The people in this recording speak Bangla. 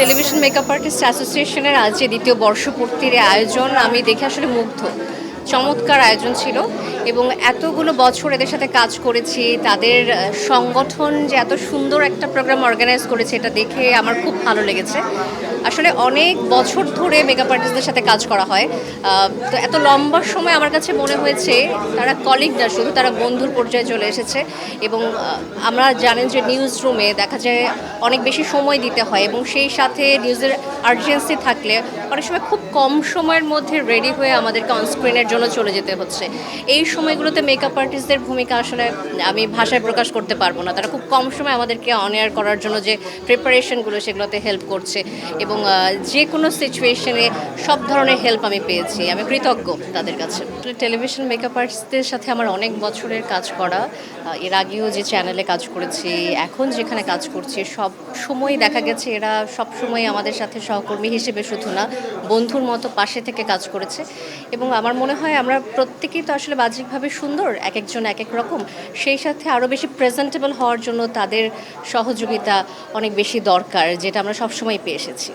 টেলিভিশন মেকআপ আর্টিস্ট অ্যাসোসিয়েশনের আজ যে দ্বিতীয় বর্ষপূর্তির আয়োজন, আমি দেখে আসলে মুগ্ধ। চমৎকার আয়োজন ছিল এবং এতগুলো বছর এদের সাথে কাজ করেছি, তাদের সংগঠন যে এত সুন্দর একটা প্রোগ্রাম অর্গানাইজ করেছে, এটা দেখে আমার খুব ভালো লেগেছে। আসলে অনেক বছর ধরে মেকআপ আর্টিস্টদের সাথে কাজ করা হয়। তো এত লম্বা সময় আমার কাছে মনে হয়েছে, তারা কলিগ না শুধু, তারা বন্ধুর পর্যায়ে চলে এসেছে এবং আমরা জানেন যে নিউজ রুমে দেখা যায় অনেক বেশি সময় দিতে হয় এবং সেই সাথে নিউজের আর্জেন্সি থাকলে অনেক সময় খুব কম সময়ের মধ্যে রেডি হয়ে আমাদেরকে অনস্ক্রিনের জন্য চলে যেতে হচ্ছে। এই সময়গুলোতে মেকআপ আর্টিস্টদের ভূমিকা আসলে আমি ভাষায় প্রকাশ করতে পারব না। তারা খুব কম সময় আমাদেরকে অন এয়ার করার জন্য যে প্রিপারেশনগুলো সেগুলোতে হেল্প করছে এবং আহ, যে কোনো সিচুয়েশনে সব ধরনের হেল্প আমি পেয়েছি। আমি কৃতজ্ঞ তাদের কাছে। টেলিভিশন মেকআপ আর্টিস্টদের সাথে আমার অনেক বছরের কাজ করা এর আগেও যে চ্যানেলে কাজ করেছি এখন যেখানে কাজ করছি সব সময় দেখা গেছে এরা সব সময় আমাদের সাথে সহকর্মী হিসেবে শুধু না বন্ধুর মতো পাশে থেকে কাজ করেছে। এবং আমার মনে হয় আমরা প্রত্যেকেই তো আসলে বাহ্যিকভাবে সুন্দর এক একজন এক এক রকম। সেই সাথে আরও বেশি প্রেজেন্টেবল হওয়ার জন্য তাদের সহযোগিতা অনেক বেশি দরকার যেটা আমরা সবসময় পেয়ে এসেছি।